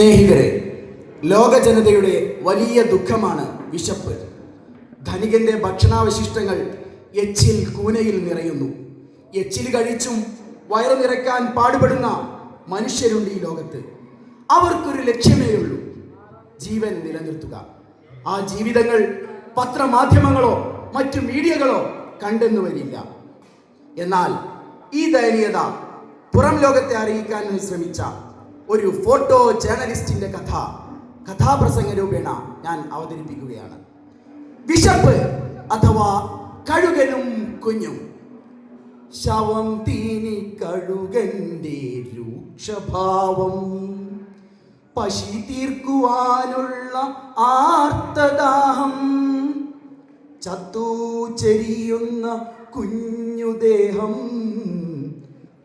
സ്നേഹിതരെ ലോക ജനതയുടെ വലിയ ദുഃഖമാണ് വിശപ്പ്. ധനികന്റെ ഭക്ഷണാവശിഷ്ടങ്ങൾ എച്ചിൽ കൂനയിൽ നിറയുന്നു. എച്ചിൽ കഴിച്ചും വയറു നിറയ്ക്കാൻ പാടുപെടുന്ന മനുഷ്യരുണ്ട് ഈ ലോകത്ത്. അവർക്കൊരു ലക്ഷ്യമേ ഉള്ളൂ ജീവൻ നിലനിർത്തുക. ആ ജീവിതങ്ങൾ പത്രമാധ്യമങ്ങളോ മറ്റു മീഡിയകളോ കണ്ടെന്നു വരില്ല. എന്നാൽ ഈ ദയനീയത പുറം ലോകത്തെ അറിയിക്കാൻ ശ്രമിച്ച ഒരു ഫോട്ടോ ജേർണലിസ്റ്റിന്റെ കഥ കഥാപ്രസംഗ രൂപേണ ഞാൻ അവതരിപ്പിക്കുകയാണ്. വിശപ്പ് അഥവാ കഴുകനും കുഞ്ഞും ശവം തീനി കഴുകന്റെ രൂക്ഷഭാവം പശി തീർക്കുവാനുള്ള ആർത്തദാഹം ചത്തു ചെരിയുന്ന കുഞ്ഞുദേഹം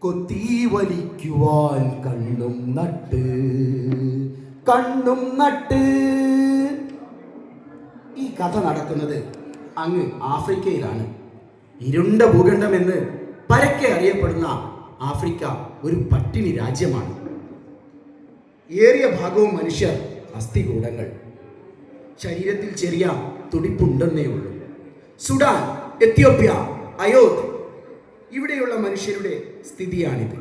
കൊത്തി വലിക്കുവാൻ കണ്ണും നട്ട് കണ്ണും നട്ട്. ഈ കഥ നടക്കുന്നത് അങ്ങ് ആഫ്രിക്കയിലാണ്. ഇരുണ്ട ഭൂഖണ്ഡമെന്ന് പരക്കെ അറിയപ്പെടുന്ന ആഫ്രിക്ക ഒരു പട്ടിണി രാജ്യമാണ്. ഏറിയ ഭാഗവും മനുഷ്യർ അസ്ഥികൂടങ്ങൾ. ശരീരത്തിൽ ചെറിയ തുടിപ്പുണ്ടെന്നേ ഉള്ളൂ. സുഡാൻ എത്യോപ്യ അയോധ്യ ഇവിടെയുള്ള മനുഷ്യരുടെ സ്ഥിതിയാണിത്.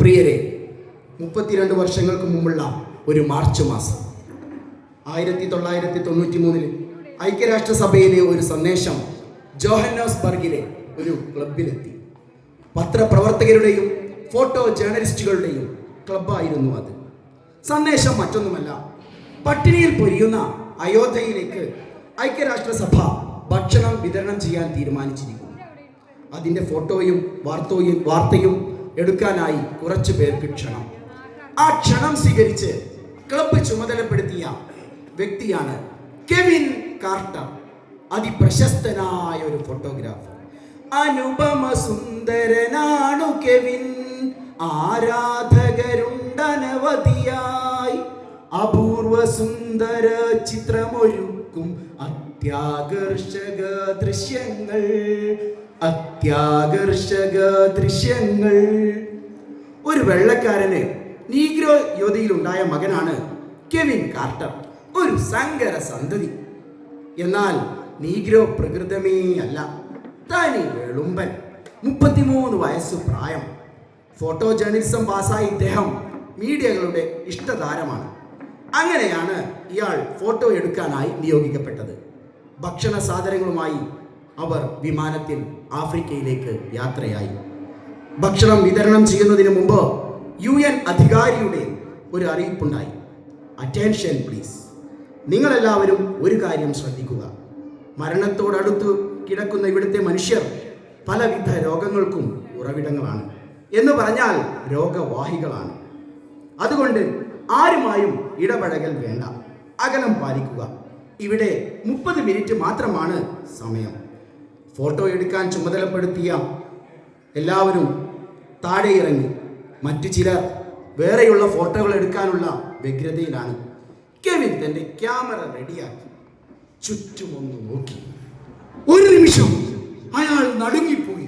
പ്രിയരെ മുപ്പത്തിരണ്ട് വർഷങ്ങൾക്ക് മുമ്പുള്ള ഒരു മാർച്ച് മാസം ആയിരത്തി തൊള്ളായിരത്തി തൊണ്ണൂറ്റി മൂന്നിൽ ഐക്യരാഷ്ട്രസഭയിലെ ഒരു സന്ദേശം ജോഹന്നോസ്ബർഗിലെ ഒരു ക്ലബിലെത്തി പത്രപ്രവർത്തകരുടെയും ഫോട്ടോ ജേർണലിസ്റ്റുകളുടെയും ക്ലബ്ബായിരുന്നു അത്. സന്ദേശം മറ്റൊന്നുമല്ല പട്ടിണിയിൽ പൊരിയുന്ന അയോധ്യയിലേക്ക് ഐക്യരാഷ്ട്രസഭ ഭക്ഷണം വിതരണം ചെയ്യാൻ തീരുമാനിച്ചിരിക്കുന്നു. അതിന്റെ ഫോട്ടോയും വാർത്തയും വാർത്തയും എടുക്കാനായി കുറച്ചു പേർക്ക് ക്ഷണം ആ ക്ഷണം സ്വീകരിച്ച് ക്ലബ്ബ് ചുമതലപ്പെടുത്തിയ വ്യക്തിയാണ് കെവിൻ കാർട്ടർ. അതിപ്രശസ്തനായ ഒരു ഫോട്ടോഗ്രാഫർ അനുപമ സുന്ദരനാണു കെവിൻ. ആരാധകരുണ്ടനവധിയായി. അപൂർവ സുന്ദര ചിത്രമൊരുക്കും അത്യാകർഷക ദൃശ്യങ്ങൾ. അത്യാകർഷക ദൃശ്യങ്ങൾ. ഒരു വെള്ളക്കാരന് നീഗ്രോ യുവതിയിലുണ്ടായ മകനാണ് കെവിൻ കാർട്ടർ ഒരു സങ്കര സന്തതി. എന്നാൽ നീഗ്രോ പ്രകൃതമേ അല്ല തനി വെളുമ്പൻ മുപ്പത്തിമൂന്ന് വയസ്സ് പ്രായം. ഫോട്ടോ ജേർണലിസം പാസ്സായി ഇദ്ദേഹം മീഡിയകളുടെ ഇഷ്ടതാരമാണ്. അങ്ങനെയാണ് ഇയാൾ ഫോട്ടോ എടുക്കാനായി നിയോഗിക്കപ്പെട്ടത്. ഭക്ഷണ സാധനങ്ങളുമായി അവർ വിമാനത്തിൽ ആഫ്രിക്കയിലേക്ക് യാത്രയായി. ഭക്ഷണം വിതരണം ചെയ്യുന്നതിന് മുമ്പ് യു എൻ അധികാരിയുടെ ഒരു അറിയിപ്പുണ്ടായി. അറ്റൻഷൻ പ്ലീസ് നിങ്ങളെല്ലാവരും ഒരു കാര്യം ശ്രദ്ധിക്കുക. മരണത്തോടടുത്ത് കിടക്കുന്ന ഇവിടുത്തെ മനുഷ്യർ പലവിധ രോഗങ്ങൾക്കും ഉറവിടങ്ങളാണ്. എന്ന് പറഞ്ഞാൽ രോഗവാഹികളാണ്. അതുകൊണ്ട് ആരുമായും ഇടപഴകൽ വേണ്ട. അകലം പാലിക്കുക. ഇവിടെ മുപ്പത് മിനിറ്റ് മാത്രമാണ് സമയം. ഫോട്ടോ എടുക്കാൻ ചുമതലപ്പെടുത്തിയ എല്ലാവരും താഴെ ഇറങ്ങി. മറ്റു ചിലർ വേറെയുള്ള ഫോട്ടോകൾ എടുക്കാനുള്ള വ്യഗ്രതയിലാണ്. കെവിൻ തന്റെ ക്യാമറ റെഡിയാക്കി. ചുറ്റുമൊന്ന് നോക്കി. ഒരു നിമിഷം അയാൾ നടുങ്ങിപ്പോയി.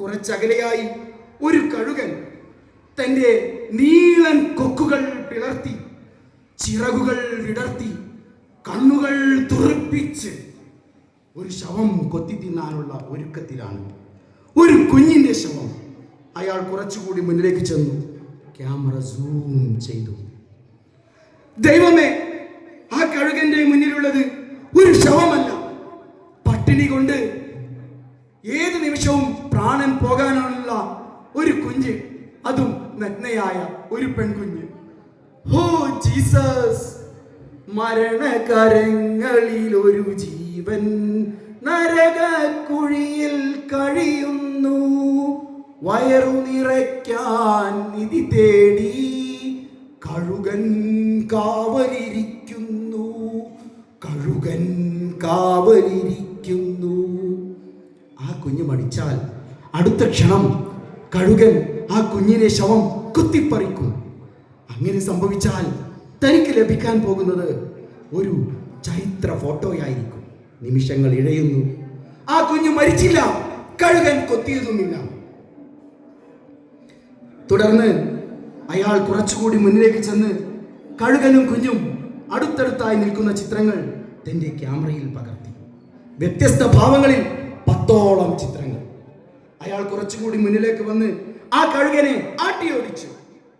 കുറച്ചകലെയായി ഒരു കഴുകൻ തന്റെ നീളൻ കൊക്കുകൾ പിളർത്തി ചിറകുകൾ വിടർത്തി കണ്ണുകൾ തുറപ്പിച്ച് ഒരു ശവം കൊത്തി തിന്നാനുള്ള ഒരുക്കത്തിലാണ്. ഒരു കുഞ്ഞിന്റെ ശവം അയാൾ കുറച്ചുകൂടി മുന്നിലേക്ക് ചെന്നു. ക്യാമറ സൂം ചെയ്തു. ദൈവമേ ആ കഴുകന്റെ മുന്നിലുള്ളത് ഒരു ശവമല്ല. പട്ടിണി കൊണ്ട് ഏത് നിമിഷവും പ്രാണൻ പോകാനുള്ള ഒരു കുഞ്ഞ് അതും നഗ്നയായ ഒരു പെൺകുഞ്ഞ്. ഹോ ജീസസ്! മരണകരങ്ങളിൽ ഒരു ജീവൻ നരകക്കുഴിയിൽ കഴിയുന്നു. വയറു നിറയ്ക്കാൻ നിധി തേടി കഴുകൻ കാവലിരിക്കുന്നു. കഴുകൻ കാവലിരിക്കുന്നു. ആ കുഞ്ഞ് മടിച്ചാൽ അടുത്ത ക്ഷണം കഴുകൻ ആ കുഞ്ഞിനെ ശവം കുത്തിപ്പറിക്കും. അങ്ങനെ സംഭവിച്ചാൽ തനിക്ക് ലഭിക്കാൻ പോകുന്നത് ഒരു ചരിത്ര ഫോട്ടോയായിരിക്കും. നിമിഷങ്ങൾ ഇഴയുന്നു. ആ കുഞ്ഞു മരിച്ചില്ല. കഴുകൻ കൊത്തിയതുമില്ല. തുടർന്ന് അയാൾ കുറച്ചുകൂടി മുന്നിലേക്ക് ചെന്ന് കഴുകനും കുഞ്ഞും അടുത്തടുത്തായി നിൽക്കുന്ന ചിത്രങ്ങൾ തന്റെ ക്യാമറയിൽ പകർത്തി. വ്യത്യസ്ത ഭാവങ്ങളിൽ പത്തോളം ചിത്രങ്ങൾ. അയാൾ കുറച്ചുകൂടി മുന്നിലേക്ക് വന്ന് ആ കഴുകനെ ആട്ടിയോടിച്ചു.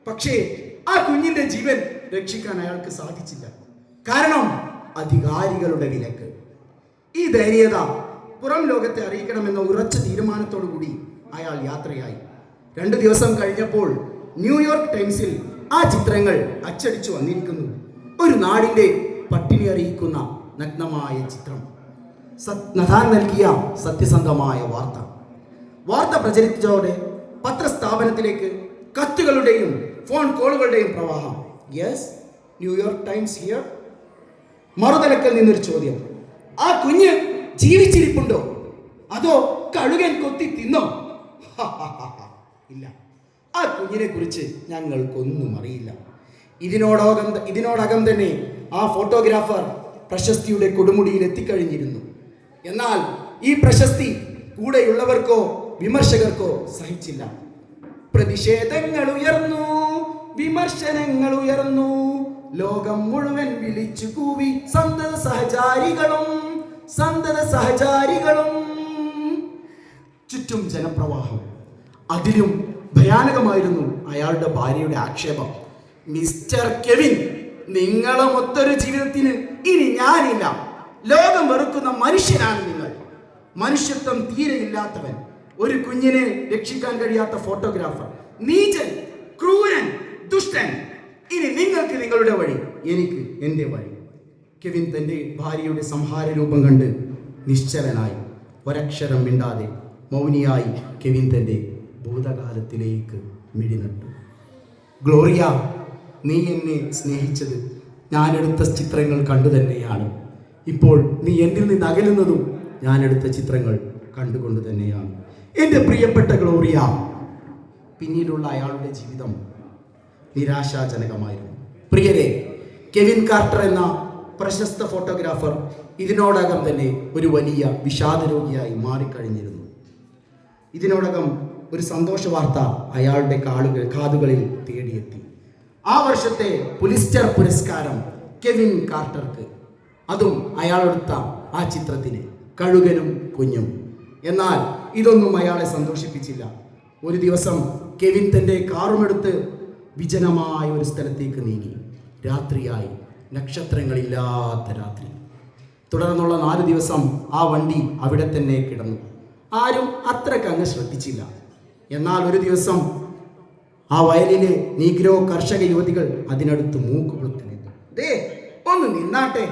പക്ഷേ ആ കുഞ്ഞിന്റെ ജീവൻ രക്ഷിക്കാൻ അയാൾക്ക് സാധിച്ചില്ല. കാരണം അധികാരികളുടെ വിലക്ക്. ഈ ദയനീയത പുറം ലോകത്തെ അറിയിക്കണമെന്ന ഉറച്ച തീരുമാനത്തോടു കൂടി അയാൾ യാത്രയായി. രണ്ടു ദിവസം കഴിഞ്ഞപ്പോൾ ന്യൂയോർക്ക് ടൈംസിൽ ആ ചിത്രങ്ങൾ അച്ചടിച്ചു വന്നിരിക്കുന്നു. ഒരു നാടിന്റെ പട്ടിണി അറിയിക്കുന്ന നഗ്നമായ ചിത്രം. നഥാൻ നൽകിയ സത്യസന്ധമായ വാർത്ത. വാർത്ത പ്രചരിച്ചതോടെ പത്രസ്ഥാപനത്തിലേക്ക് കത്തുകളുടെയും ഫോൺ കോളുകളുടെയും പ്രവാഹം yes New York Times here മറുതലക്കൽ നിന്നൊരു ചോദ്യം. ആ കുഞ്ഞ് ജീവിച്ചിരിപ്പുണ്ടോ? അതോ കഴുകൻ കൊത്തി തിന്നോ? ഇല്ല. ആ കുഞ്ഞിനെ കുറിച്ച് ഞങ്ങൾക്കൊന്നും അറിയില്ല. ഇതിനോടകം ഇതിനോടകം തന്നെ ആ ഫോട്ടോഗ്രാഫർ പ്രശസ്തിയുടെ കൊടുമുടിയിൽ എത്തിക്കഴിഞ്ഞിരുന്നു. എന്നാൽ ഈ പ്രശസ്തി കൂടെയുള്ളവർക്കോ വിമർശകർക്കോ സഹിച്ചില്ല. പ്രതിഷേധങ്ങൾ ഉയർന്നു. വിമർശനങ്ങൾ ഉയർന്നു. ലോകം മുഴുവൻ വിളിച്ചു കൂവി സന്തത സഹചാരികളും സന്തത സഹചാരികളും. ചുറ്റും ജനപ്രവാഹം. അതിലും ഭയാനകമായിരുന്നു അയാളുടെ ഭാര്യയുടെ ആക്ഷേപം. മിസ്റ്റർ കെവിൻ നിങ്ങളെ മൊത്തൊരു ജീവിതത്തിന് ഇനി ഞാനില്ല. ലോകം വെറുക്കുന്ന മനുഷ്യനാണ് നിങ്ങൾ. മനുഷ്യത്വം തീരെ ഇല്ലാത്തവൻ. ഒരു കുഞ്ഞിനെ രക്ഷിക്കാൻ കഴിയാത്ത ഫോട്ടോഗ്രാഫർ. നീചൻ. നിങ്ങളുടെ വഴി എനിക്ക് എന്റെ വഴി. കെവിൻ തന്റെ ഭാര്യയുടെ സംഹാര രൂപം കണ്ട് നിശ്ചലനായി. ഒരക്ഷരം മിണ്ടാതെ മൗനിയായി കെവിൻ തന്റെ ഭൂതകാലത്തിലേക്ക് മിഴിനട്ടു. ഗ്ലോറിയ നീ എന്നെ സ്നേഹിച്ചത് ഞാനെടുത്ത ചിത്രങ്ങൾ കണ്ടു തന്നെയാണ്. ഇപ്പോൾ നീ എന്നിൽ നിന്ന് അകലുന്നതും ഞാനെടുത്ത ചിത്രങ്ങൾ കണ്ടുകൊണ്ട് തന്നെയാണ്. എന്റെ പ്രിയപ്പെട്ട ഗ്ലോറിയ പിന്നീടുള്ള അയാളുടെ ജീവിതം നിരാശാജനകമായിരുന്നു. പ്രിയരെ കെവിൻ കാർട്ടർ എന്ന പ്രശസ്ത ഫോട്ടോഗ്രാഫർ ഇതിനോടകം തന്നെ ഒരു വലിയ വിഷാദരോഗിയായി മാറിക്കഴിഞ്ഞിരുന്നു. ഇതിനോടകം ഒരു സന്തോഷ വാർത്ത അയാളുടെ കാളുകൾ കാതുകളിൽ തേടിയെത്തി. ആ വർഷത്തെ പുലിസ്റ്റർ പുരസ്കാരം കെവിൻ കാർട്ടർക്ക്. അതും അയാളെടുത്ത ആ ചിത്രത്തിന് കഴുകനും കുഞ്ഞും. എന്നാൽ ഇതൊന്നും അയാളെ സന്തോഷിപ്പിച്ചില്ല. ഒരു ദിവസം കെവിൻ തന്റെ കാറുമെടുത്ത് വിജനമായ ഒരു സ്ഥലത്തേക്ക് നീങ്ങി. രാത്രിയായി. നക്ഷത്രങ്ങളില്ലാത്ത രാത്രി. തുടർന്നുള്ള നാല് ദിവസം ആ വണ്ടി അവിടെ തന്നെ കിടന്നു. ആരും അത്രയ്ക്ക് അങ്ങ് ശ്രദ്ധിച്ചില്ല. എന്നാൽ ഒരു ദിവസം ആ വയലിലെ നീഗ്രോ കർഷക യുവതികൾ അതിനടുത്ത് മൂക്കുപൊത്തി നിന്നു. ദേ ഒന്ന് നിന്നാട്ടെ.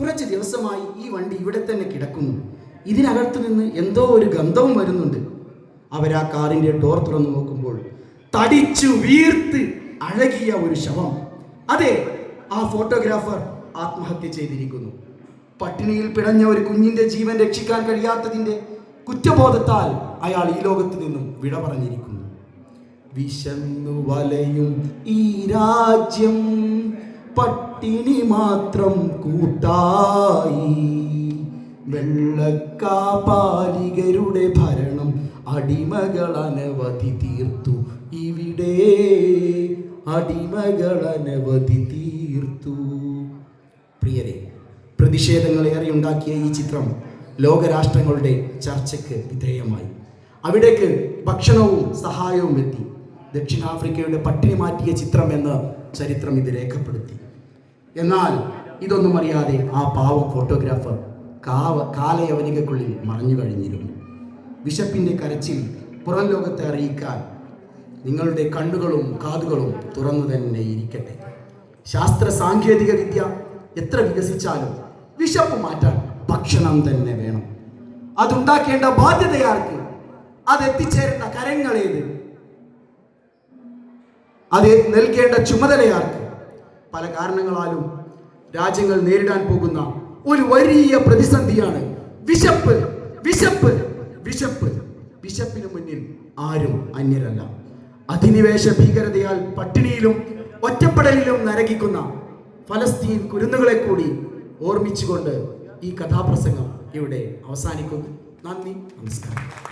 കുറച്ച് ദിവസമായി ഈ വണ്ടി ഇവിടെ തന്നെ കിടക്കുന്നു. ഇതിനകത്തു നിന്ന് എന്തോ ഒരു ഗന്ധവും വരുന്നുണ്ട്. അവരാ കാറിന്റെ ഡോർ തുറന്നു നോക്കുമ്പോൾ തടിച്ചു വീർത്ത് അഴകിയ ഒരു ശവം. അതെ ആ ഫോട്ടോഗ്രാഫർ ആത്മഹത്യ ചെയ്തിരിക്കുന്നു. പട്ടിണിയിൽ പിടഞ്ഞ ഒരു കുഞ്ഞിന്റെ ജീവൻ രക്ഷിക്കാൻ കഴിയാത്തതിന്റെ കുറ്റബോധത്താൽ അയാൾ ഈ ലോകത്ത് നിന്നും വിട പറഞ്ഞിരിക്കുന്നു. വിശന്നു വലയും ഈ രാജ്യം പട്ടിണി മാത്രം കൂട്ടായി. വെള്ളക്കാപാലികരുടെ ഭരണം അടിമകൾ അനവധി തീർത്തു. ഇവിടെ അടിമകൾ അനവധി തീർത്തു. പ്രിയരെ പ്രതിഷേധങ്ങൾ ഏറെ ഉണ്ടാക്കിയ ഈ ചിത്രം ലോകരാഷ്ട്രങ്ങളുടെ ചർച്ചയ്ക്ക് വിധേയമായി. അവിടേക്ക് ഭക്ഷണവും സഹായവും എത്തി. ദക്ഷിണാഫ്രിക്കയുടെ പട്ടിണി മാറ്റിയ ചിത്രം എന്ന് ചരിത്രം ഇത് രേഖപ്പെടുത്തി. എന്നാൽ ഇതൊന്നും അറിയാതെ ആ പാവം ഫോട്ടോഗ്രാഫർ കാവ കാലയവനികക്കുള്ളിൽ മറഞ്ഞു കഴിഞ്ഞിരുന്നു. വിശപ്പിന്റെ കരച്ചിൽ പുറം ലോകത്തെ അറിയിക്കാൻ നിങ്ങളുടെ കണ്ണുകളും കാതുകളും തുറന്നു തന്നെ ഇരിക്കട്ടെ. ശാസ്ത്ര സാങ്കേതിക വിദ്യ എത്ര വികസിച്ചാലും വിശപ്പ് മാറ്റാൻ ഭക്ഷണം തന്നെ വേണം. അതുണ്ടാക്കേണ്ട ബാധ്യതയാർക്ക്? അത് എത്തിച്ചേരേണ്ട കരങ്ങളേത്? അത് നൽകേണ്ട ചുമതലയാർക്ക്? പല കാരണങ്ങളാലും രാജ്യങ്ങൾ നേരിടാൻ പോകുന്ന ഒരു വലിയ പ്രതിസന്ധിയാണ് വിശപ്പ്. വിശപ്പ്. വിശപ്പ് ബിഷപ്പിന് മുന്നിൽ ആരും അന്യരല്ല. അധിനിവേശ ഭീകരതയാൽ പട്ടിണിയിലും ഒറ്റപ്പെടലിലും നരകിക്കുന്ന ഫലസ്തീൻ കുരുന്നുകളെ കൂടി ഓർമ്മിച്ചുകൊണ്ട് ഈ കഥാപ്രസംഗം ഇവിടെ അവസാനിക്കുന്നു. നന്ദി നമസ്കാരം.